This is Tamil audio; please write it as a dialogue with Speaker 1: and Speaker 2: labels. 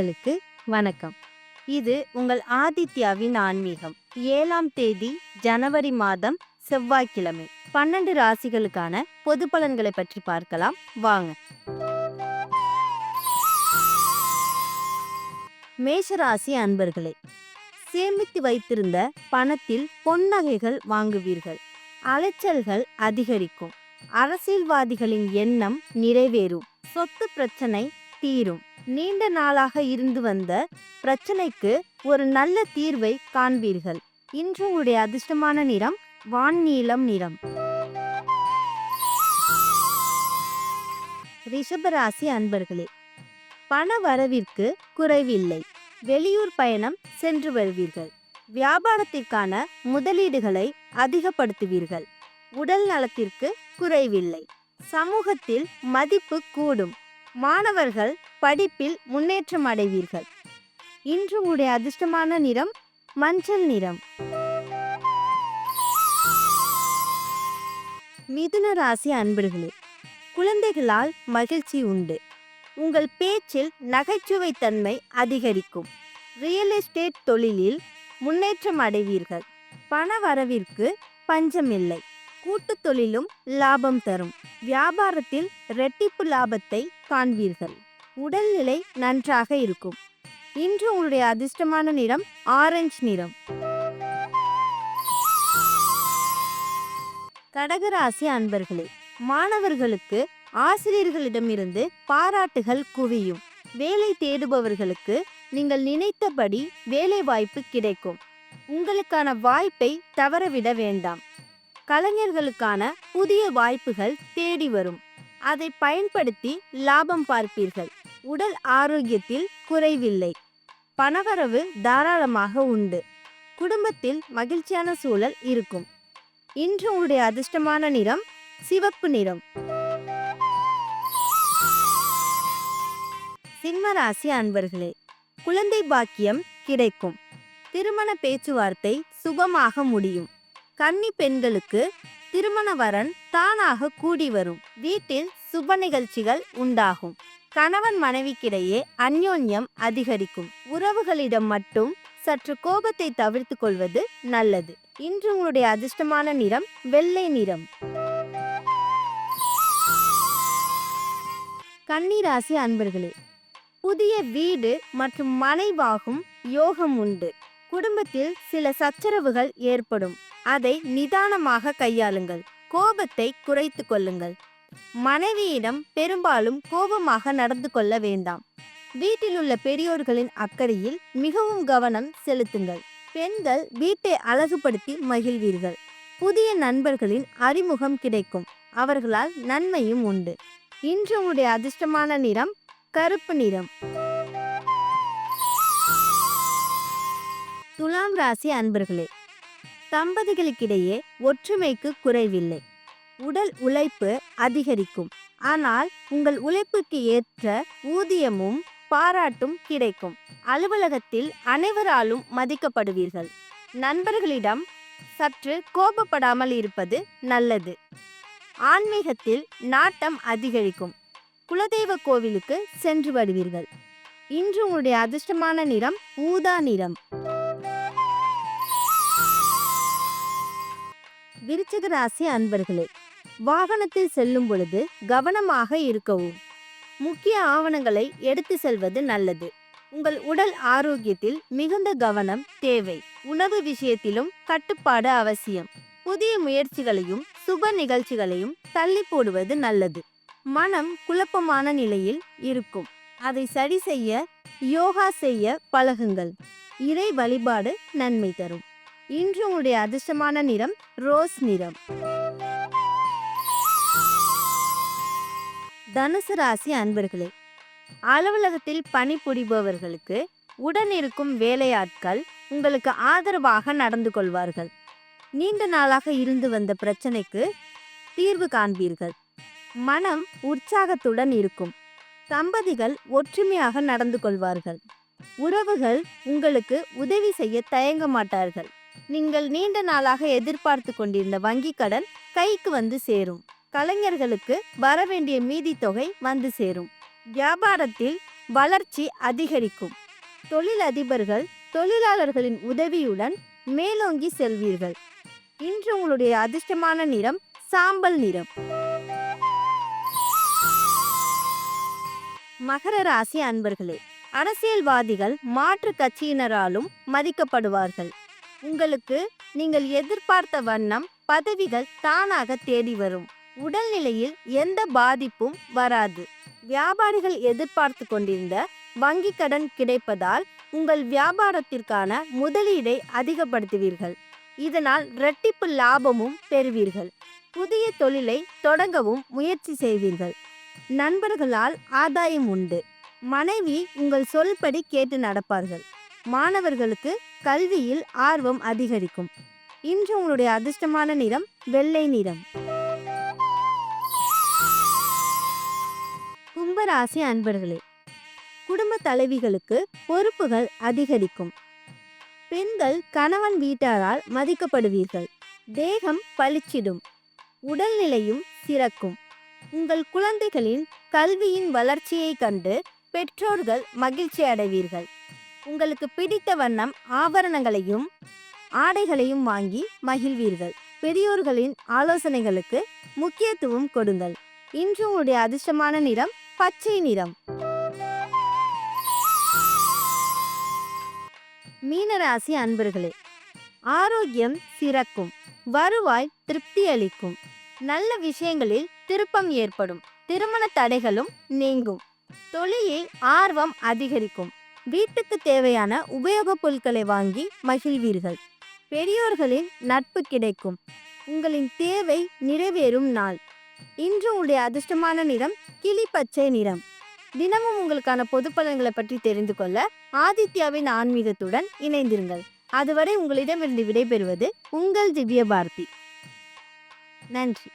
Speaker 1: நேயர்களுக்கு வணக்கம். இது உங்கள் ஆதித்யாவின் ஆன்மீகம். ஏழாம் தேதி ஜனவரி மாதம் செவ்வாய்க்கிழமை. பன்னெண்டு ராசிகளுக்கான பொது பலன்களை பற்றி பார்க்கலாம். வாங்க. மேஷராசி அன்பர்களே சேமித்து வைத்திருந்த பணத்தில் பொன்னகைகள் வாங்குவீர்கள். அலைச்சல்கள் அதிகரிக்கும். அரசியல்வாதிகளின் எண்ணம் நிறைவேறும். சொத்து பிரச்சனை தீரும். நீண்ட நாளாக இருந்து வந்த பிரச்சனைக்கு ஒரு நல்ல தீர்வை காண்பீர்கள். இன்று உங்களுடைய அதிர்ஷ்டமான நிறம் வான்நீலம் நிறம். ரிஷபராசி அன்பர்களே பண வரவிற்கு குறைவில்லை. வெளியூர் பயணம் சென்று வருவீர்கள். வியாபாரத்திற்கான முதலீடுகளை அதிகப்படுத்துவீர்கள். உடல் நலத்திற்கு குறைவில்லை. சமூகத்தில் மதிப்பு கூடும். மாணவர்கள் படிப்பில் முன்னேற்றம் அடைவீர்கள். இன்று உங்களுடைய அதிர்ஷ்டமான நிறம் மஞ்சள் நிறம். மிதுன ராசி அன்பர்களே குழந்தைகளால் மகிழ்ச்சி உண்டு. உங்கள் பேச்சில் நகைச்சுவை தன்மை அதிகரிக்கும். ரியல் எஸ்டேட் தொழிலில் முன்னேற்றம் அடைவீர்கள். பண வரவிற்கு பஞ்சமில்லை. கூட்டுத் தொழிலும் லாபம் தரும். வியாபாரத்தில் ரெட்டிப்பு லாபத்தை காண்பீர்கள். உடல்நிலை நன்றாக இருக்கும். இன்று உங்களுடைய அதிர்ஷ்டமான நிறம் ஆரஞ்சு நிறம். கடகராசி அன்பர்களே மாணவர்களுக்கு ஆசிரியர்களிடமிருந்து பாராட்டுகள் குவியும். வேலை தேடுபவர்களுக்கு நீங்கள் நினைத்தபடி வேலை வாய்ப்பு கிடைக்கும். உங்களுக்கான வாய்ப்பை தவறவிட வேண்டாம். கலைஞர்களுக்கான புதிய வாய்ப்புகள் தேடி வரும். அதை பயன்படுத்தி லாபம் பார்ப்பீர்கள். உடல் ஆரோக்கியத்தில் குறைவில்லை. பணவரவு தாராளமாக உண்டு. குடும்பத்தில் மகிழ்ச்சியான சூழல் இருக்கும். இன்று உங்களுடைய அதிர்ஷ்டமான நிறம் சிவப்பு நிறம். சிம்மராசி அன்பர்களே குழந்தை பாக்கியம் கிடைக்கும். திருமண பேச்சுவார்த்தை சுபமாக முடியும். கன்னி பெண்களுக்கு திருமண வரன் தானாக கூடி வரும். வீட்டில் சுப நிகழ்ச்சிகள் உண்டாகும். கணவன் மனைவிக்கிடையே அந்யோன்யம் அதிகரிக்கும். உறவுகளிடம் மட்டும் சற்று கோபத்தை தவிர்த்து கொள்வது நல்லது. இன்று உங்களுடைய அதிர்ஷ்டமான நிறம் வெள்ளை நிறம். கன்னிராசி அன்பர்களே புதிய வீடு மற்றும் மனைவாகும் யோகம் உண்டு. குடும்பத்தில் சில சச்சரவுகள் ஏற்படும். அதை நிதானமாக கையாளுங்கள். கோபத்தை குறைத்து கொள்ளுங்கள். மனைவியிடம் பெரும்பாலும் கோபமாக நடந்து கொள்ள வேண்டாம். வீட்டில் உள்ள பெரியோர்களின் அக்கறையில் மிகவும் கவனம் செலுத்துங்கள். பெண்கள் வீட்டை அழகுபடுத்தி மகிழ்வீர்கள். புதிய நண்பர்களின் அறிமுகம் கிடைக்கும். அவர்களால் நன்மையும் உண்டு. இன்று உங்களுடைய அதிர்ஷ்டமான நிறம் கருப்பு நிறம். துலாம் ராசி அன்பர்களே தம்பதிகளுக்கிடையே ஒற்றுமைக்கு குறைவில்லை. உடல் உழைப்பு அதிகரிக்கும். ஆனால் உங்கள் உழைப்புக்கு ஏற்ற ஊதியமும் பாராட்டும் கிடைக்கும். அலுவலகத்தில் அனைவராலும் மதிக்கப்படுவீர்கள். நண்பர்களிடம் சற்று கோபப்படாமல் இருப்பது நல்லது. ஆன்மீகத்தில் நாட்டம் அதிகரிக்கும். குலதெய்வ கோவிலுக்கு சென்று வருவீர்கள். இன்று உங்களுடைய அதிர்ஷ்டமான நிறம் ஊதா நிறம். விருச்சக ராசி அன்பர்களே வாகனத்தில் செல்லும் பொழுது கவனமாக இருக்கவும். முக்கிய ஆவணங்களை எடுத்து செல்வது நல்லது. உங்கள் உடல் ஆரோக்கியத்தில் மிகுந்த கவனம் தேவை. உணவு விஷயத்திலும் கட்டுப்பாடு அவசியம். புதிய முயற்சிகளையும் சுப நிகழ்ச்சிகளையும் தள்ளி போடுவது நல்லது. மனம் குழப்பமான நிலையில் இருக்கும். அதை சரி செய்ய யோகா செய்ய பழகுங்கள். இறை வழிபாடு நன்மை தரும். இன்று உங்களுடைய அதிர்ஷ்டமான நிறம் ரோஸ் நிறம். தனுசு ராசி அன்பர்களே அலுவலகத்தில் பணிபுரிபவர்களுக்கு உடன் இருக்கும் வேலையாட்கள் உங்களுக்கு ஆதரவாக நடந்து கொள்வார்கள். நீண்ட நாளாக இருந்து வந்த பிரச்சனைக்கு தீர்வு காண்பீர்கள். மனம் உற்சாகத்துடன் இருக்கும். தம்பதிகள் ஒற்றுமையாக நடந்து கொள்வார்கள். உறவுகள் உங்களுக்கு உதவி செய்ய தயங்க மாட்டார்கள். நீங்கள் நீண்ட நாளாக எதிர்பார்த்து கொண்டிருந்த வங்கி கடன் கைக்கு வந்து சேரும். கலைஞர்களுக்கு வரவேண்டிய மீதி தொகை வந்து சேரும். வியாபாரத்தில் வளர்ச்சி அதிகரிக்கும். தொழிலதிபர்கள் தொழிலாளர்களின் உதவியுடன் மேலோங்கி செல்வீர்கள். இன்று உங்களுடைய அதிர்ஷ்டமான நிறம் சாம்பல் நிறம். மகர ராசி அன்பர்களே அரசியல்வாதிகள் மாற்று கட்சியினராலும் மதிக்கப்படுவார்கள். உங்களுக்கு நீங்கள் எதிர்பார்த்த வண்ணம் பதவிகள் தானாக தேடி வரும். உடல்நிலையில் எந்த பாதிப்பும் வராது. வியாபாரிகள் எதிர்பார்த்து கொண்டிருந்த வங்கி கடன் கிடைப்பதால் உங்கள் வியாபாரத்திற்கான முதலீடை அதிகப்படுத்துவீர்கள். இதனால் இரட்டிப்பு லாபமும் பெறுவீர்கள். புதிய தொழிலை தொடங்கவும் முயற்சி செய்வீர்கள். நண்பர்களால் ஆதாயம் உண்டு. மனைவி உங்கள் சொல்படி கேட்டு நடப்பார்கள். மாணவர்களுக்கு கல்வியில் ஆர்வம் அதிகரிக்கும். இன்று உங்களுடைய அதிர்ஷ்டமான நிறம் வெள்ளை நிறம். கும்பராசி அன்பர்களே குடும்ப தலைவிகளுக்கு பொறுப்புகள் அதிகரிக்கும். பெண்கள் கணவன் வீட்டாரால் மதிக்கப்படுவீர்கள். தேகம் பளிச்சிடும். உடல்நிலையும் சிறக்கும். உங்கள் குழந்தைகளின் கல்வியின் வளர்ச்சியை கண்டு பெற்றோர்கள் மகிழ்ச்சி அடைவீர்கள் உங்களுக்கு பிடித்த வண்ணம் ஆபரணங்களையும் ஆடைகளையும் வாங்கி மகிழ்வீர்கள். பெரியோர்களின் ஆலோசனைகளுக்கு முக்கியத்துவம் கொடுங்கள். இன்று உங்களுடைய அதிர்ஷ்டமான நிறம் பச்சை நிறம். மீனராசி அன்பர்களே ஆரோக்கியம் சிறக்கும் வருவாய் திருப்தி அளிக்கும் நல்ல விஷயங்களில் திருப்பம் ஏற்படும் திருமண தடைகளும் நீங்கும் தொழிலில் ஆர்வம் அதிகரிக்கும் வீட்டுக்கு தேவையான உபயோகப் பொருட்களை வாங்கி மகிழ்வீர்கள். பெரியோர்களின் நட்பு கிடைக்கும். உங்களின் தேவை நிறைவேறும் நாள். இன்று உங்களுடைய அதிர்ஷ்டமான நிறம் கிளி பச்சை நிறம். தினமும் உங்களுக்கான பொது பலன்களை பற்றி தெரிந்து கொள்ள ஆதித்யாவின் ஆன்மீகத்துடன் இணைந்திருங்கள். அதுவரை உங்களிடமிருந்து விடைபெறுவது உங்கள் திவ்ய பாரதி நன்றி.